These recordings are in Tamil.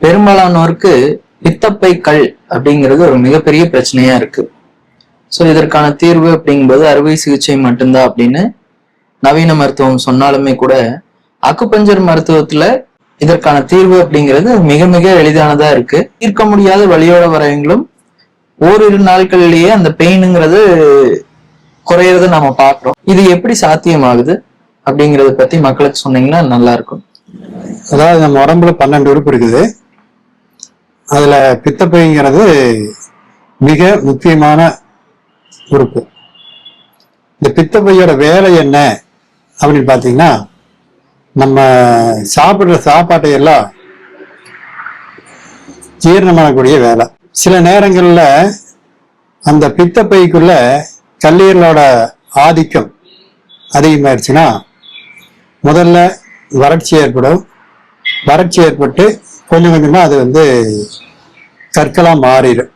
பெரும்பாலானோருக்கு பித்தப்பை கல் அப்படிங்கிறது ஒரு மிகப்பெரிய பிரச்சனையா இருக்கு. ஸோ இதற்கான தீர்வு அப்படிங்கும்போது அறுவை சிகிச்சை மட்டும்தான் அப்படின்னு நவீன மருத்துவம் சொன்னாலுமே கூட அக்குப்பஞ்சர் மருத்துவத்துல இதற்கான தீர்வு அப்படிங்கிறது மிக மிக எளிதானதா இருக்கு. தீர்க்க முடியாத வழியோட வரவங்களும் ஓரிரு நாட்களிலேயே அந்த பெயினுங்கிறது குறையறத நம்ம பார்க்குறோம். இது எப்படி சாத்தியமாகுது அப்படிங்கறத பத்தி மக்களுக்கு சொன்னீங்கன்னா நல்லா இருக்கும். அதாவது நம்ம உடம்புல பன்னெண்டு உறுப்பு இருக்குது. அதுல பித்தப்பைங்கிறது மிக முக்கியமான உறுப்பு. இந்த பித்தப்பையோட வேலை என்ன அப்படின்னு பார்த்தீங்கன்னா நம்ம சாப்பிடுற சாப்பாட்டை எல்லாம் ஜீரணம் பண்ணக்கூடிய வேலை. சில நேரங்கள்ல அந்த பித்தப்பைக்குள்ள கல்லீரலோட ஆதிக்கம் அதிகமாயிருச்சுன்னா முதல்ல வறட்சி ஏற்படும். வறட்சி ஏற்பட்டு கொஞ்சம் கொஞ்சமா அது வந்து கற்களா மாறிடும்.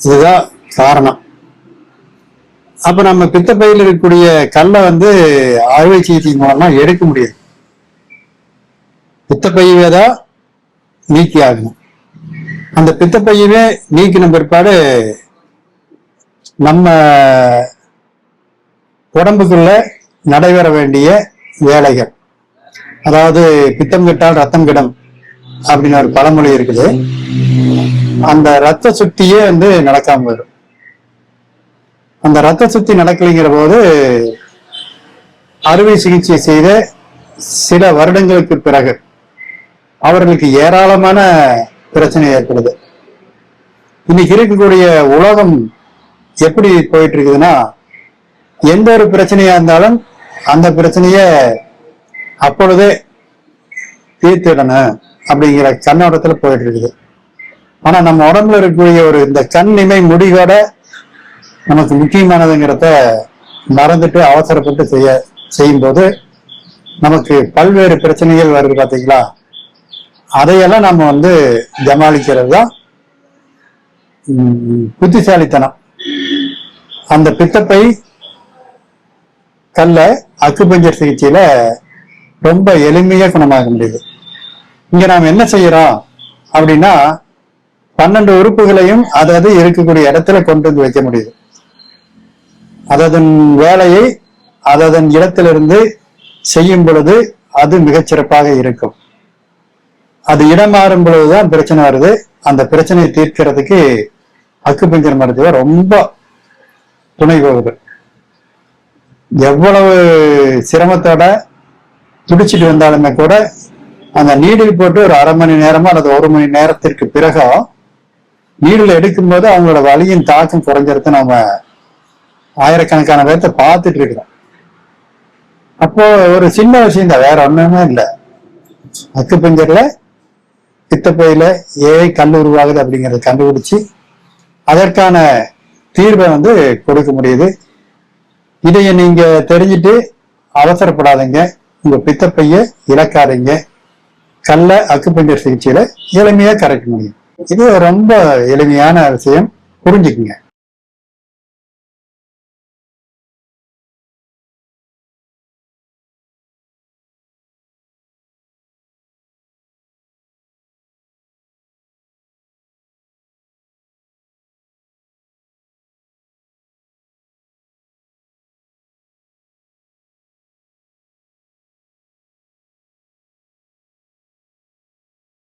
இதுதான் காரணம். அப்ப நம்ம பித்தப்பையில் இருக்கக்கூடிய கல்லை வந்து அறுவை சிகிச்சை மூலமா எடுக்க முடியாது பித்தப்பையவே தான் நீக்கி ஆகணும். அந்த பித்தப்பையவே நீக்கின பிற்பாடு நம்ம உடம்புக்குள்ள நடைபெற வேண்டிய வேலைகள். அதாவது பித்தம் கெட்டால் ரத்தம் கிடம். அப்படின்னு ஒரு பழமொழி இருக்குது. அந்த ரத்த சுத்தியே வந்து நடக்காம வரும். அந்த ரத்த சுத்தி நடக்கலைங்கிற போது அறுவை சிகிச்சை செய்த சில வருடங்களுக்கு பிறகு அவர்களுக்கு ஏராளமான பிரச்சனை ஏற்படுது. இன்னைக்கு இருக்கக்கூடிய உலகம் எப்படி போயிட்டு இருக்குதுன்னா எந்த ஒரு பிரச்சனையா இருந்தாலும் அந்த பிரச்சனைய அப்பொழுதே தீர்த்திடணும். அப்படிங்கிற கண்ணோட்டத்துல போயிட்டு இருக்குது. ஆனா நம்ம உடம்புல இருக்கக்கூடிய ஒரு இந்த கண் இமை முடிகோட நமக்கு முக்கியமானதுங்கிறத மறந்துட்டு அவசரப்பட்டு செய்ய செய்யும்போது நமக்கு பல்வேறு பிரச்சனைகள் வருது பாத்தீங்களா? அதையெல்லாம் நம்ம வந்து ஜமாளிக்கிறது தான் புத்திசாலித்தனம். அந்த பித்தப்பை கல்ல அக்குபஞ்சர் சிகிச்சையில ரொம்ப எளிமையா குணமாக முடியுது. இங்க நாம் என்ன செய்யறோம் அப்படின்னா பன்னெண்டு உறுப்புகளையும் அதாவது இருக்கக்கூடிய இடத்துல கொண்டு வந்து வைக்க முடியுது. அதன் வேலையை அதன் இடத்திலிருந்து செய்யும் பொழுது அது மிகச்சிறப்பாக இருக்கும். அது இடம் மாறும் பொழுதுதான் பிரச்சனை வருது. அந்த பிரச்சனையை தீர்க்கிறதுக்கு அக்குபஞ்சர் மருத்துவ ரொம்ப துணை போகுது. எவ்வளவு சிரமத்தோட துடிச்சிட்டு வந்தாலுமே கூட அந்த நீடில் போட்டு ஒரு அரை மணி நேரமா அல்லது ஒரு மணி நேரத்திற்கு பிறகோ நீடில் எடுக்கும்போது அவங்களோட வலியின் தாக்கம் குறைஞ்சிருது நம்ம ஆயிரக்கணக்கான பேர்த்த பார்த்துட்டு இருக்கிறோம். அப்போ ஒரு சின்ன விஷயம் தான் வேற ஒண்ணுமே இல்லை. அக்குப்பஞ்சர்ல பித்தப்பையில ஏஐ கல் உருவாகுது அப்படிங்கறத கண்டுபிடிச்சு அதற்கான தீர்வை வந்து கொடுக்க முடியுது. இதைய நீங்க தெரிஞ்சுட்டு அவசரப்படாதீங்க. உங்க பித்தப்பைய இழக்காதீங்க. கல்ல அக்குப்பஞ்சர் சிகிச்சையில எளிமையா கரைக்க முடியும். இது ரொம்ப எளிமையான விஷயம். புரிஞ்சுக்குங்க.